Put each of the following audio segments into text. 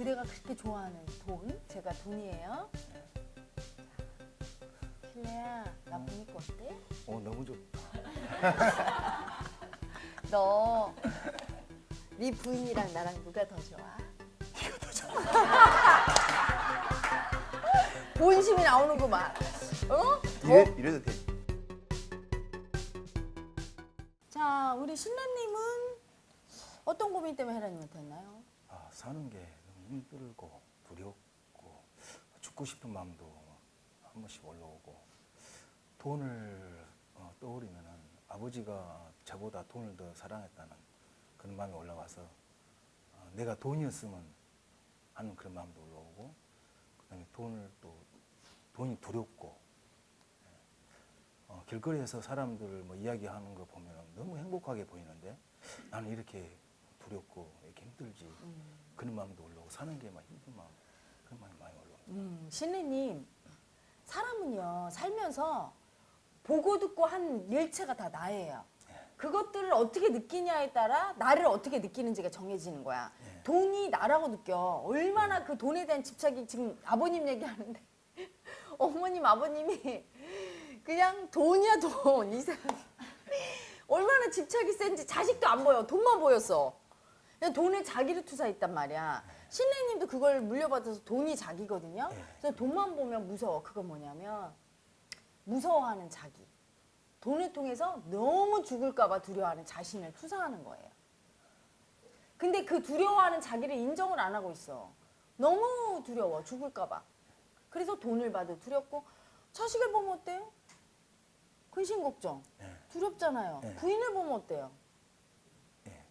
그대가 그렇게 좋아하는 돈, 제가 돈이에요. 실내야, 나 보니까 어때? 어 너무 좋다. 너, 네 부인이랑 나랑 누가 더 좋아? 네가 더 좋아. 본심이 나오는구만. 어? 이래 이래도 돼. 자, 우리 신라님은 어떤 고민 때문에 혜라님한테 했나요? 아, 사는 게 힘들고 두렵고 죽고 싶은 마음도 한 번씩 올라오고 돈을 어, 떠올리면은 아버지가 저보다 돈을 더 사랑했다는 그런 마음이 올라와서 어, 내가 돈이었으면 하는 그런 마음도 올라오고 그다음에 돈을 또 돈이 두렵고 예. 어, 길거리에서 사람들 뭐 이야기하는 거 보면 너무 행복하게 보이는데 나는 이렇게 두렵고 이렇게 힘들지 그런 마음도 올라오고 사는 게 막 힘든 마음 그런 마음이 많이 올라오고 음, 신뢰님, 사람은요, 살면서 보고 듣고 한 일체가 다 나예요. 그것들을 어떻게 느끼냐에 따라 나를 어떻게 느끼는지가 정해지는 거야. 예. 돈이 나라고 느껴. 얼마나 그 돈에 대한 집착이 지금 아버님 얘기하는데 어머님, 아버님이 그냥 돈이야 돈. 이 사람 얼마나 집착이 센지 자식도 안 보여. 돈만 보였어. 돈을 자기를 투자했단 말이야. 신뢰님도 그걸 물려받아서 돈이 자기거든요. 네. 그래서 돈만 보면 무서워. 그건 뭐냐면 무서워하는 자기. 돈을 통해서 너무 죽을까봐 두려워하는 자신을 투사하는 거예요. 근데 그 두려워하는 자기를 인정을 안 하고 있어. 너무 두려워. 죽을까봐. 그래서 돈을 봐도 두렵고 자식을 보면 어때요? 근심 걱정. 네. 두렵잖아요. 네. 부인을 보면 어때요?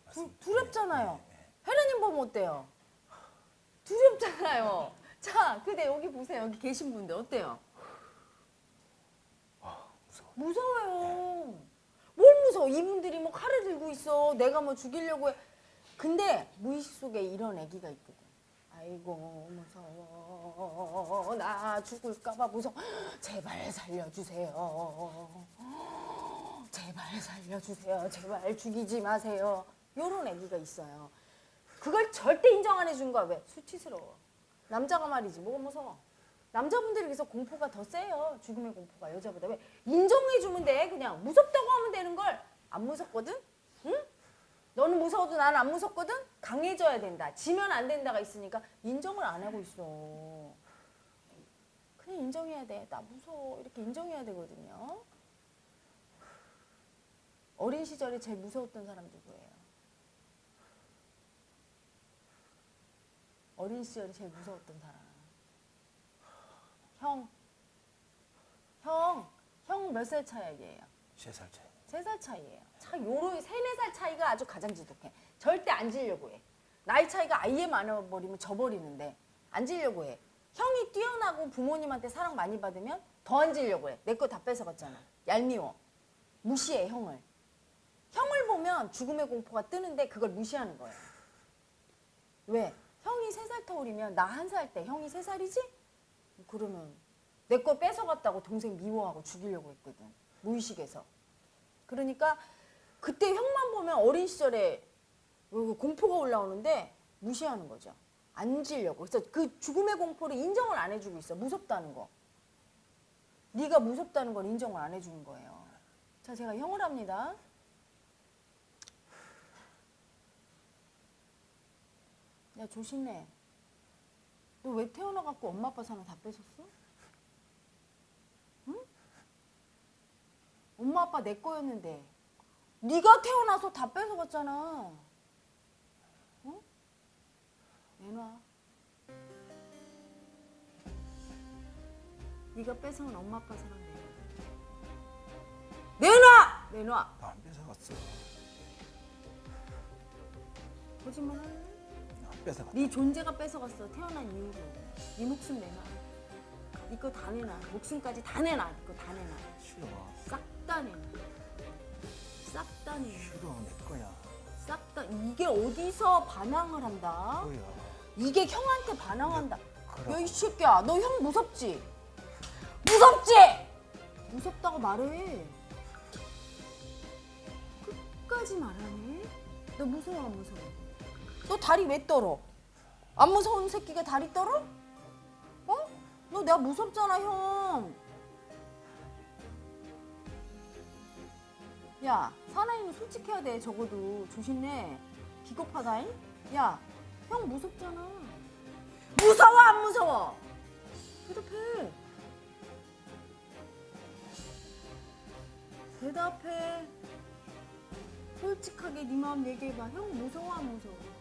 예, 두. 두렵잖아요. 혜련님 보면 어때요? 두렵잖아요. 자, 근데 여기 보세요. 여기 계신 분들 어때요? 아, 무서워. 무서워요. 뭘 무서워? 이분들이 뭐 칼을 들고 있어. 내가 뭐 죽이려고 해. 근데 무의식 속에 이런 애기가 있거든. 아이고 무서워. 나 죽을까봐 무서워. 제발 살려주세요. 제발 살려주세요. 제발 죽이지 마세요. 요런 애기가 있어요. 그걸 절대 인정 안 해준 거야. 왜? 수치스러워. 남자가 말이지. 뭐가 무서워? 남자분들이 그래서 공포가 더 세요. 죽음의 공포가 여자보다. 왜? 인정해주면 돼. 그냥 무섭다고 하면 되는 걸. 안 무섭거든? 응? 너는 무서워도 나는 안 무섭거든? 강해져야 된다. 지면 안 된다가 있으니까 인정을 안 하고 있어. 그냥 인정해야 돼. 나 무서워. 이렇게 인정해야 되거든요. 어린 시절에 제일 무서웠던 사람 누구예요? 어린 시절에 제일 무서웠던 사람. 형. 형. 형 몇 살 차이예요? 세 살 차이. 세 살 차이예요. 차 요런 세네 살 차이가 아주 가장 지독해. 절대 안 지려고 해. 나이 차이가 아예 많아버리면 져버리는데 안 지려고 해. 형이 뛰어나고 부모님한테 사랑 많이 받으면 더 안 지려고 해. 내 거 다 뺏어갔잖아. 얄미워. 무시해 형을. 형을 보면 죽음의 공포가 뜨는데 그걸 무시하는 거예요. 왜? 형이 세 살 터울이면 나 한 살 때 형이 세 살이지? 그러면 내 거 뺏어갔다고 동생 미워하고 죽이려고 했거든. 무의식에서. 그러니까 그때 형만 보면 어린 시절에 그 공포가 올라오는데 무시하는 거죠. 안 지려고. 그래서 그 죽음의 공포를 인정을 안 해주고 있어. 무섭다는 거. 네가 무섭다는 걸 인정을 안 해주는 거예요. 자, 제가 형을 합니다. 야, 조심해. 너 왜 태어나갖고 엄마 아빠 사랑 다 뺏었어? 응? 엄마 아빠 내 거였는데 네가 태어나서 다 뺏어갔잖아. 어? 내놔. 네가 뺏어온 엄마 아빠 사랑 내놔. 내놔. 내놔. 나 안 뺏어갔어. 거짓말 할래? 안 뺏어갔다. 네 존재가 뺏어갔어. 태어난 이후로 네 목숨 내놔. 네거 다 내놔. 목숨까지 다 내놔. 네거 다 내놔. 싫어. 싹 다 내놔. 싹 다 내놔. 싫어. 내 거야. 싹 다. 이게 어디서 반항을 한다? 거야. 이게 형한테 반항한다. 그래. 야이 새끼야. 너 형 무섭지? 무섭지? 무섭다고 말해. 끝까지 말하네. 너 무서워 안 무서워 너 다리 왜 떨어 안 무서운 새끼가 다리 떨어? 어? 너 내가 무섭잖아 형. 야 사나이는 솔직해야 돼 적어도 조심해 비겁하다잉. 야 형 무섭잖아. 무서워 안 무서워? 대답해. 대답해. 솔직하게 네 마음 얘기해봐. 형 무서워 안 무서워?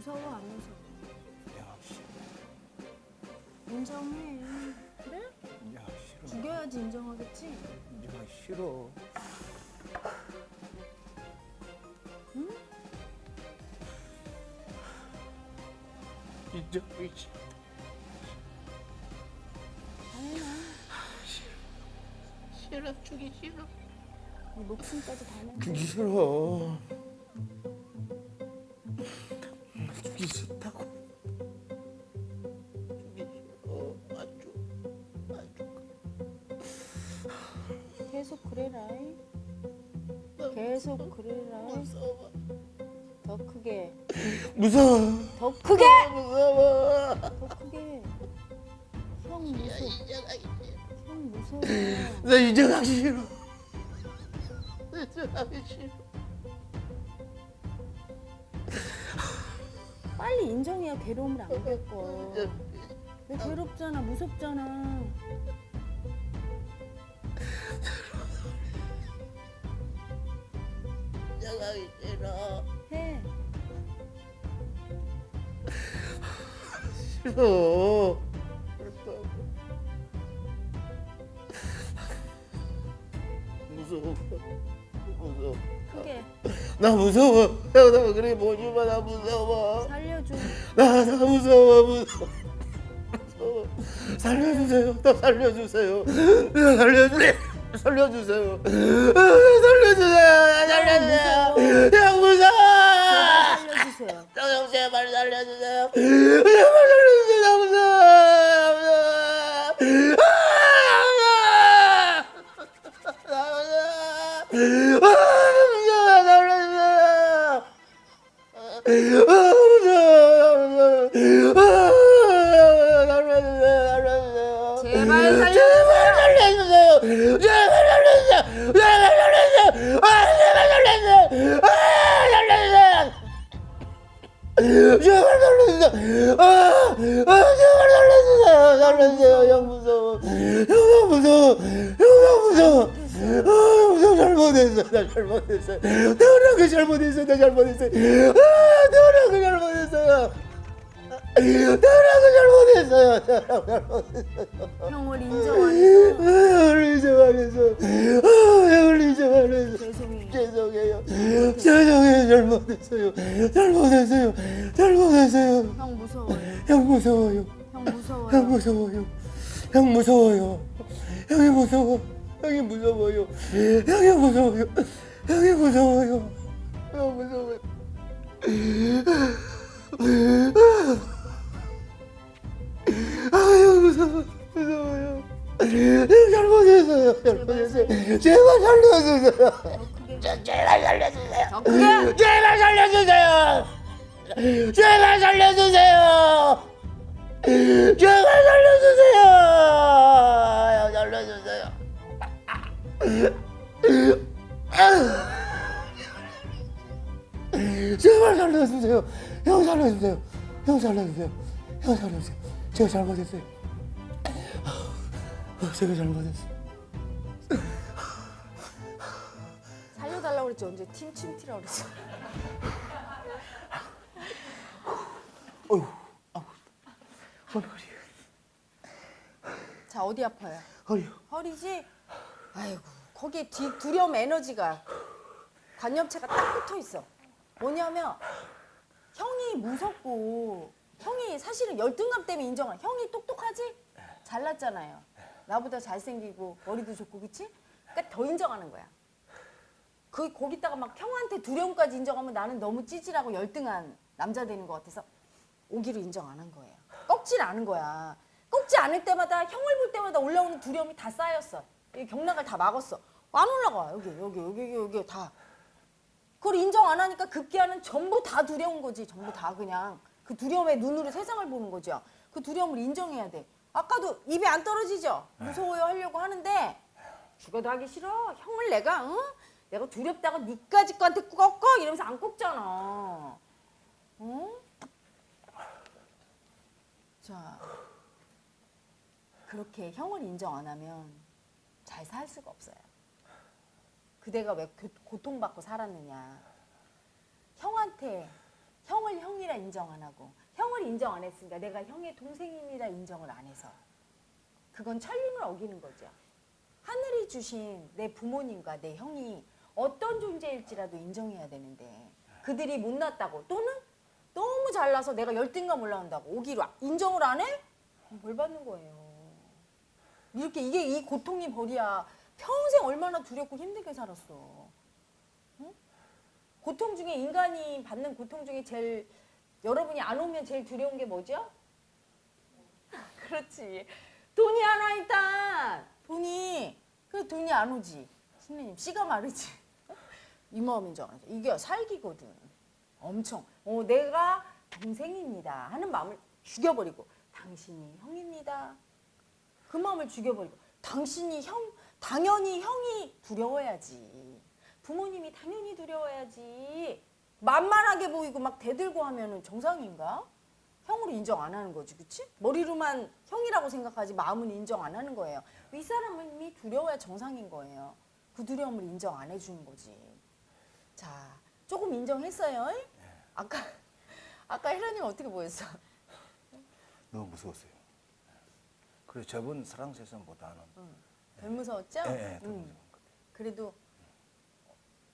무서워 안 무서워? 야 싫어. 인정해. 그래? 야 싫어. 죽여야지 인정하겠지? 야 싫어. 인정하기 싫어. 싫어 주기 싫어 네 목숨까지 다 내. 죽기 싫어. 주기 싫어 안줘 안줘 계속 그래라. 계속 그래라. 무서워 더 크게. 무서워. 더 크게. 무서워 더 크게. 형 무서워. 형 무서워. 나 인정하기 싫어. 인정하기 싫어 빨리 인정해야 괴로움을 안 겪어. 왜 괴롭잖아, 무섭잖아. 인정하기 싫어 해. 싫어. 무서워 무서워 크게. 나 무서워. 형, 나 그래 보지마. 나 무서워. 살려줘. 나, 나 무서워. 무서워. 무서워. 살려주세요. 나 살려주세요. 나 살려주세요. 살려주세요. 아, 살려주세요. 살려주세요. 형 무서워. 살려주세요. 정영 제발 살려주세요 제발 살려주세요. 나 무서워. 제발 살려주세요. 아, 아, 제발 살려주세요. 살려주세요. 형 무서워. 형 무서워. 형 무서워. 아, 무서워. 잘못했어. 나 잘못했어. 태어나기 잘못했어. 나 잘못했어. 아, 태어나기 잘못했어요. 태어나기 잘못했어요. 형을 인정 안 해서 형을. 아, 형을 해서. 죄송해요. 죄송해요. 죄송해요. 잘못했어요. 잘못했어요. 잘못했어요. 형 무서워요. 형 무서워요. 형형 무서워요. 무서워요. 형 무서워요. 형이 무서워. 형이 무서워요. 형이 무서워요. 형이 무서워요. 형 무서워요. 아유 무서워 무서워요. 형 잘못했어요. 잘못했어요. 제발 살려주세요. 제발 살려주세요 더 크게. 제발 살려주세요. 제발 살려주세요. 제발 살려주세요. 형 살려주세요. 제발 살려주세요. 형 살려주세요. 형 살려주세요. 형 살려주세요. 제가 잘못했어요. 제가 잘못했어요. 그랬지 언제 팀 침티라고 그랬어. 어휴, 아우, 허리, 허리, 자 어디 아파요? 허리. 허리지? 아이고 거기에 뒤, 두려움 에너지가 관념체가 딱 붙어 있어. 뭐냐면 형이 무섭고 형이 사실은 열등감 때문에 인정한 형이 똑똑하지? 잘났잖아요. 나보다 잘생기고 머리도 좋고 그치? 그러니까 더 인정하는 거야. 그 거기다가 막 형한테 두려움까지 인정하면 나는 너무 찌질하고 열등한 남자 되는 것 같아서 오기를 인정 안 한 거예요. 꺾질 않은 거야. 꺾지 않을 때마다 형을 볼 때마다 올라오는 두려움이 다 쌓였어. 이 경락을 다 막았어. 안 올라가 여기 여기 여기 여기, 여기 다. 그걸 인정 안 하니까 급기야는 전부 다 두려운 거지. 전부 다 그냥 그 두려움의 눈으로 세상을 보는 거죠. 그 두려움을 인정해야 돼. 아까도 입에 안 떨어지죠. 무서워요 하려고 하는데 죽어도 하기 싫어. 형을 내가 응? 내가 두렵다고 니까지 거한테 꺾어 이러면서 안 꺾잖아. 응? 자 그렇게 형을 인정 안 하면 잘 살 수가 없어요. 그대가 왜 고- 고통받고 살았느냐. 형한테 형을 형이라 인정 안 하고 형을 인정 안 했으니까 내가 형의 동생입니다 인정을 안 해서 그건 천림을 어기는 거죠. 하늘이 주신 내 부모님과 내 형이 어떤 존재일지라도 인정해야 되는데 그들이 못났다고 또는 너무 잘나서 내가 열등감 올라온다고 오기로 인정을 안 해? 뭘 받는 거예요. 이렇게 이게 이 고통이 벌이야 평생 얼마나 두렵고 힘들게 살았어. 응? 고통 중에 인간이 받는 고통 중에 제일 여러분이 안 오면 제일 두려운 게 뭐죠? 그렇지. 돈이 안 와 일단. 돈이 그 돈이 안 오지. 신부님 씨가 마르지. 이 마음인 줄 알았어. 이게 살기거든. 엄청. 어 내가 동생입니다 하는 마음을 죽여버리고 당신이 형입니다. 그 마음을 죽여버리고 당신이 형 당연히 형이 두려워야지 부모님이 당연히 두려워야지 만만하게 보이고 막 대들고 하면은 정상인가? 형으로 인정 안 하는 거지, 그치? 머리로만 형이라고 생각하지 마음은 인정 안 하는 거예요. 이 사람은 이미 두려워야 정상인 거예요. 그 두려움을 인정 안 해주는 거지. 자, 조금 인정했어요. 이? 아까 아까 혜란이가 어떻게 보였어? 너무 무서웠어요. 그래서 저번 사랑 세션보다는 덜 무서웠죠? 예, 예, 더 음. 무서운 것 같아요. 그래도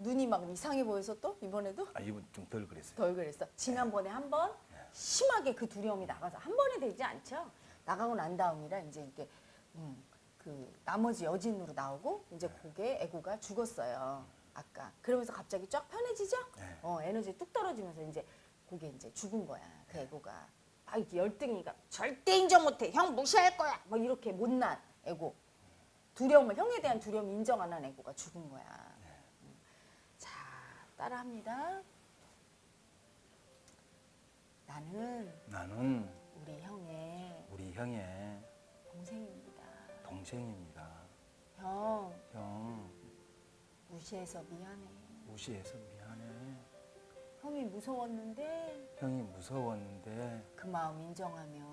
눈이 막 이상해 보여서 또 이번에도 아 이번 좀덜 그랬어요. 덜 그랬어. 지난번에 한 번 심하게 그 두려움이 나가서 한 번에 되지 않죠. 나가고 난 다음이라 이제 이렇게 음, 그 나머지 여진으로 나오고 이제 고개 애고가 죽었어요. 아까 그러면서 갑자기 쫙 편해지죠. 네. 어 에너지 뚝 떨어지면서 이제 고개 이제 죽은 거야. 그 애고가 막 이렇게 열등이가 절대 인정 못해. 형 무시할 거야. 뭐 이렇게 못난 애고 두려움을 형에 대한 두려움 인정 안 한 애고가 죽은 거야. 음. 자 따라합니다. 나는 나는 우리 형의 우리 형의 동생입니다. 동생입니다. 형 형 무시해서 미안해. 무시해서 미안해. 형이 무서웠는데 형이 무서웠는데 그 마음 인정하면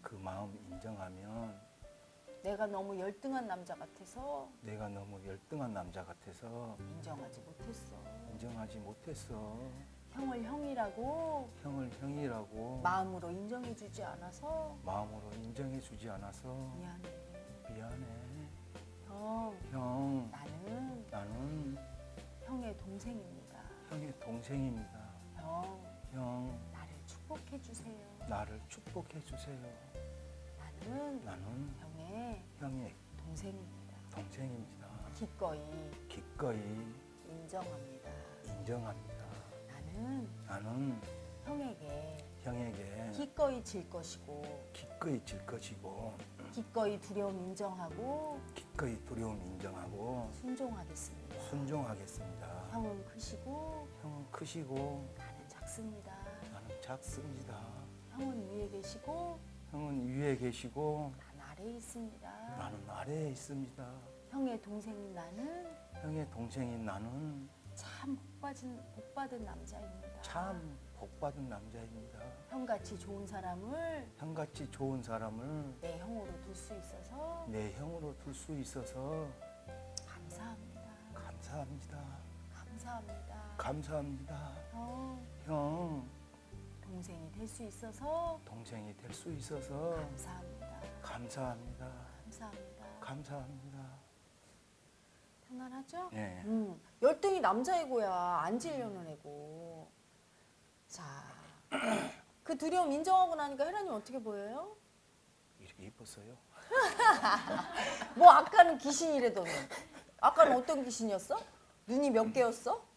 그 마음 인정하면 내가 너무 열등한 남자 같아서 내가 너무 열등한 남자 같아서 인정하지 못했어. 인정하지 못했어. 형을 형이라고 형을 형이라고 마음으로 인정해주지 않아서 마음으로 인정해주지 않아서 미안해. 미안해. 형 형, 나는 나는 형의 동생입니다. 형의 동생입니다. 형 형, 나를 축복해 주세요. 나를 축복해 주세요. 나는 나는 형의 형의 동생입니다. 동생입니다. 기꺼이 기꺼이 인정합니다. 인정합니다. 나는 나는 형에게 형에게 기꺼이 질 것이고 기꺼이 질 것이고 기꺼이 두려움 인정하고 기꺼이 두려움 인정하고 순종하겠습니다. 순종하겠습니다. 형은 크시고 형은 크시고 나는 작습니다. 나는 작습니다. 형은 위에 계시고 형은 위에 계시고 난 아래에 있습니다. 나는 아래에 있습니다. 형의 동생인 나는 형의 동생인 나는 참 복받은, 복받은 남자입니다. 참 복받은 남자입니다. 형같이 좋은 사람을 형같이 좋은 사람을 내 형으로 둘 수 있어서 내 형으로 둘 수 있어서 감사합니다. 감사합니다. 감사합니다. 감사합니다. 형 형, 동생이 될 수 있어서 동생이 될 수 있어서 감사합니다. 감사합니다. 감사합니다. 감사합니다. 편안하죠? 예. 음, 열등이 남자애고야 안 질려는 애고. 자, 그 두려움 인정하고 나니까 혜란님 어떻게 보여요? 이렇게 이뻤어요? 뭐 아까는 귀신이래더니 아까는 어떤 귀신이었어? 눈이 몇 개였어?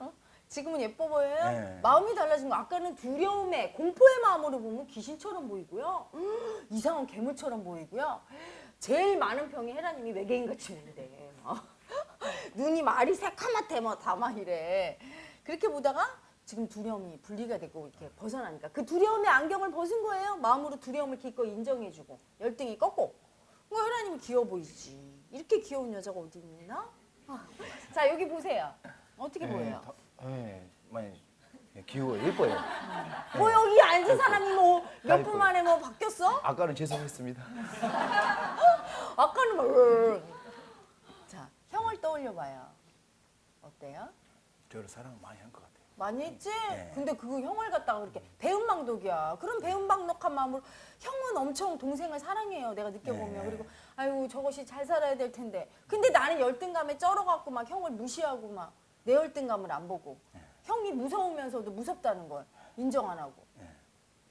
어? 지금은 예뻐 보여요? 네. 마음이 달라진 거 아까는 두려움에 공포의 마음으로 보면 귀신처럼 보이고요 음, 이상한 괴물처럼 보이고요 제일 많은 평이 혜라님이 외계인 같이 보인대 어. 눈이 말이 새카맣대 뭐 다막 이래. 그렇게 보다가 지금 두려움이 분리가 되고 이렇게 벗어나니까 그 두려움의 안경을 벗은 거예요. 마음으로 두려움을 기꺼이 인정해주고 열등이 꺾고. 뭐 하나님이 귀여워 보이지. 이렇게 귀여운 여자가 어디 있나? 아, 자 여기 보세요. 어떻게 보여요? 예, 많이 예, 귀여워 예뻐요. 뭐 여기 앉은 사람이 뭐 몇다분 예뻐요. 만에 뭐 바뀌었어? 아까는 죄송했습니다. 아까는 막 으르르. 자 형을 떠올려 봐요. 어때요? 저를 사랑 많이 한 것 같아요. 많이 했지? 네. 근데 그거 형을 갖다가 그렇게 배은망덕이야. 그런 배은망덕한 마음으로 형은 엄청 동생을 사랑해요. 내가 느껴보면. 네. 그리고 아유 저것이 잘 살아야 될 텐데. 근데 나는 열등감에 쩔어갖고 막 형을 무시하고 막 내 열등감을 안 보고. 네. 형이 무서우면서도 무섭다는 걸 인정 안 하고. 네.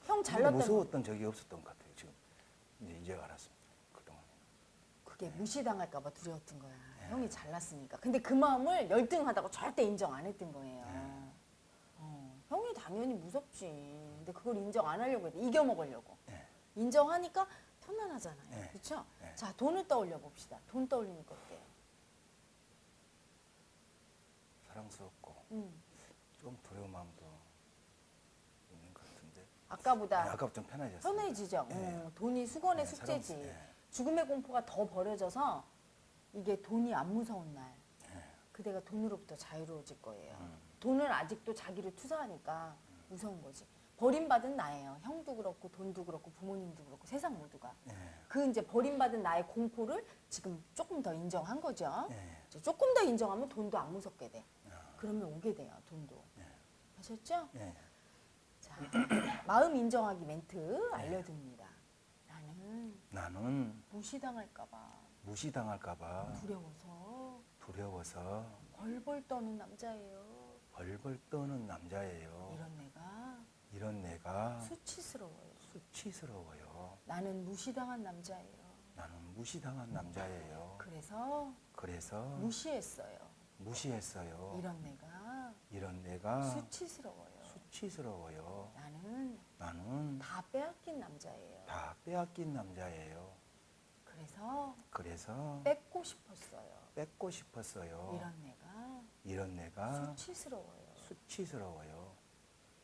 형 잘났다는 걸. 무서웠던 적이 없었던 것 같아요. 지금 이제 이제 알았습니다. 그동안. 그게 무시당할까 봐 두려웠던 거야. 형이 잘났으니까. 근데 그 마음을 열등하다고 절대 인정 안 했던 거예요. 어, 형이 당연히 무섭지. 근데 그걸 인정 안 하려고 했대. 이겨 먹으려고. 네. 인정하니까 편안하잖아요. 네. 그렇죠? 네. 자, 돈을 떠올려 봅시다. 돈 떠올리니까 어때요? 사랑스럽고 음. 좀 두려운 마음도 있는 것 같은데. 아까보다 네, 아까부터 좀 편해졌어요. 편해지죠. 네. 어, 돈이 수건의 네, 숙제지. 사람- 네. 죽음의 공포가 더 버려져서 이게 돈이 안 무서운 날, 네. 그대가 돈으로부터 자유로워질 거예요. 음. 돈은 아직도 자기를 투자하니까 무서운 거지. 버림받은 나예요. 형도 그렇고 돈도 그렇고 부모님도 그렇고 세상 모두가. 네. 그 이제 버림받은 나의 공포를 지금 조금 더 인정한 거죠. 네. 이제 조금 더 인정하면 돈도 안 무섭게 돼. 아, 그러면 오게 돼요. 돈도. 네. 아셨죠? 네. 자, 마음 인정하기 멘트 알려드립니다. 나는 나는 무시당할까봐 무시당할까봐 두려워서 두려워서 벌벌 떠는 남자예요. 벌벌 떠는 남자예요. 이런 내가 이런 내가 수치스러워요. 수치스러워요. 나는 무시당한 남자예요. 나는 무시당한 남자예요. 그래서 그래서 무시했어요. 무시했어요. 이런 내가 이런 내가 수치스러워요. 수치스러워요. 나는 나는 다 빼앗긴 남자예요. 다 빼앗긴 남자예요. 그래서 그래서 뺏고 싶었어요. 뺏고 싶었어요. 이런 내가 이런 내가 수치스러워요. 수치스러워요.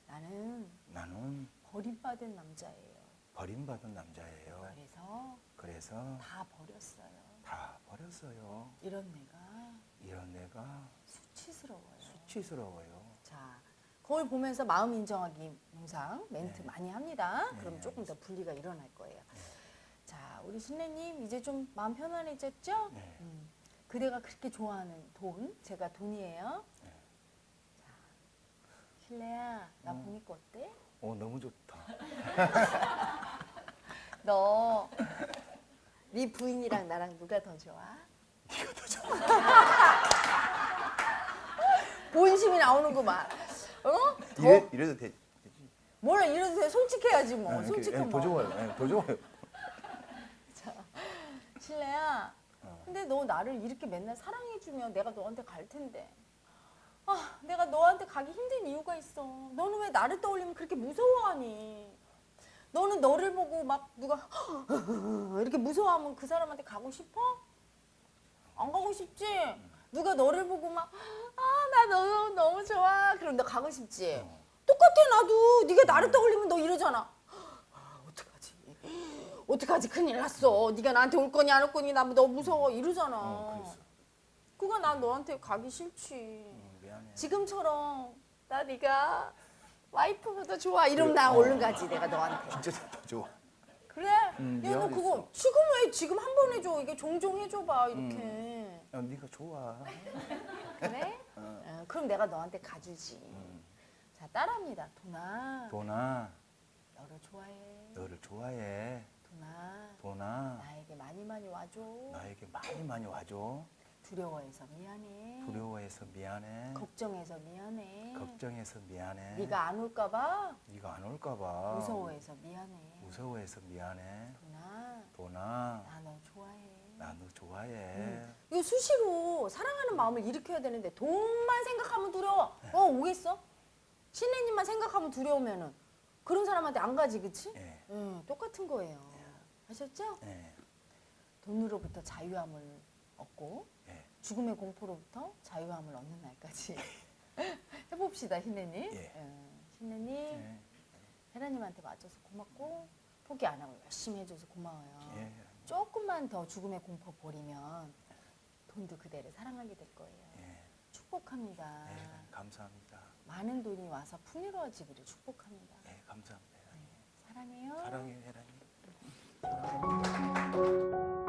나는 나는 버림받은 남자예요. 버림받은 남자예요. 그래서 그래서 다 버렸어요. 다 버렸어요. 이런 내가 이런 내가 수치스러워요. 수치스러워요. 자, 거울 보면서 마음 인정하기 영상 멘트 네. 많이 합니다. 네, 그럼 조금 더 분리가 일어날 거예요. 자, 우리 신뢰님 이제 좀 마음 편안해졌죠? 네. 음, 그대가 그렇게 좋아하는 돈, 제가 돈이에요. 네. 자, 신뢰야, 나 음. 보니까 어때? 오 너무 좋다. 너, 네 부인이랑 나랑 누가 더 좋아? 네가 더 좋아. 본심이 나오는구만. 어? 더? 이래 이래도 되, 되지. 몰라 이래도 돼. 솔직해야지 뭐. 네, 이렇게, 솔직한 예, 더 뭐. 좋아요. 예, 더 좋아요. 실례야. 어. 근데 너 나를 이렇게 맨날 사랑해주면 내가 너한테 갈 텐데. 아, 내가 너한테 가기 힘든 이유가 있어. 너는 왜 나를 떠올리면 그렇게 무서워하니? 너는 너를 보고 막 누가 이렇게 무서워하면 그 사람한테 가고 싶어? 안 가고 싶지? 누가 너를 보고 막 아, 나 너 너무 좋아. 그럼 너 가고 싶지? 어. 똑같아 나도. 네가 나를 떠올리면 너 이러잖아. 어떡하지? 큰일 났어. 네가 나한테 올 거니 안 올 거니 나 너 무서워 이러잖아. 어, 그랬어. 그거 난 너한테 가기 싫지. 음, 미안해. 지금처럼 나 네가 와이프보다 좋아 이러면 나 어. 얼른 가지 내가 너한테. 진짜 더 좋아. 그래? 음, 야 너 미안했어. 그거 지금 왜 지금 한 번 해줘 이게 종종 해줘봐 이렇게. 음. 야, 네가 좋아. 그래? 어, 그럼 내가 너한테 가주지. 음. 자 따라합니다. 도나 도나 너를 좋아해. 너를 좋아해. 도나 도나 나에게 많이 많이 와줘. 나에게 많이 많이 와줘. 두려워해서 미안해. 두려워해서 미안해. 걱정해서 미안해. 걱정해서 미안해. 네가 안 올까봐 네가 안 올까봐. 무서워해서 미안해. 무서워해서 미안해. 도나 도나 나 너 좋아해. 나 너 좋아해. 음. 이거 수시로 사랑하는 마음을 일으켜야 되는데 돈만 생각하면 두려워. 어 오겠어? 신혜님만 생각하면 두려우면은 그런 사람한테 안 가지, 그치? 예. 응, 똑같은 거예요. 아셨죠? 예. 돈으로부터 자유함을 얻고 예. 죽음의 공포로부터 자유함을 얻는 날까지 해봅시다, 희내님. 예. 희내님, 예. 헤라님한테 맞춰서 고맙고 포기 안 하고 열심히 해줘서 고마워요. 예. 조금만 더 죽음의 공포 버리면 돈도 그대를 사랑하게 될 거예요. 예. 축복합니다. 예. 감사합니다. 많은 돈이 와서 풍요로워지기를 축복합니다. 예. 감사합니다. 사랑해요. 사랑해요, 혜란이. Thank you.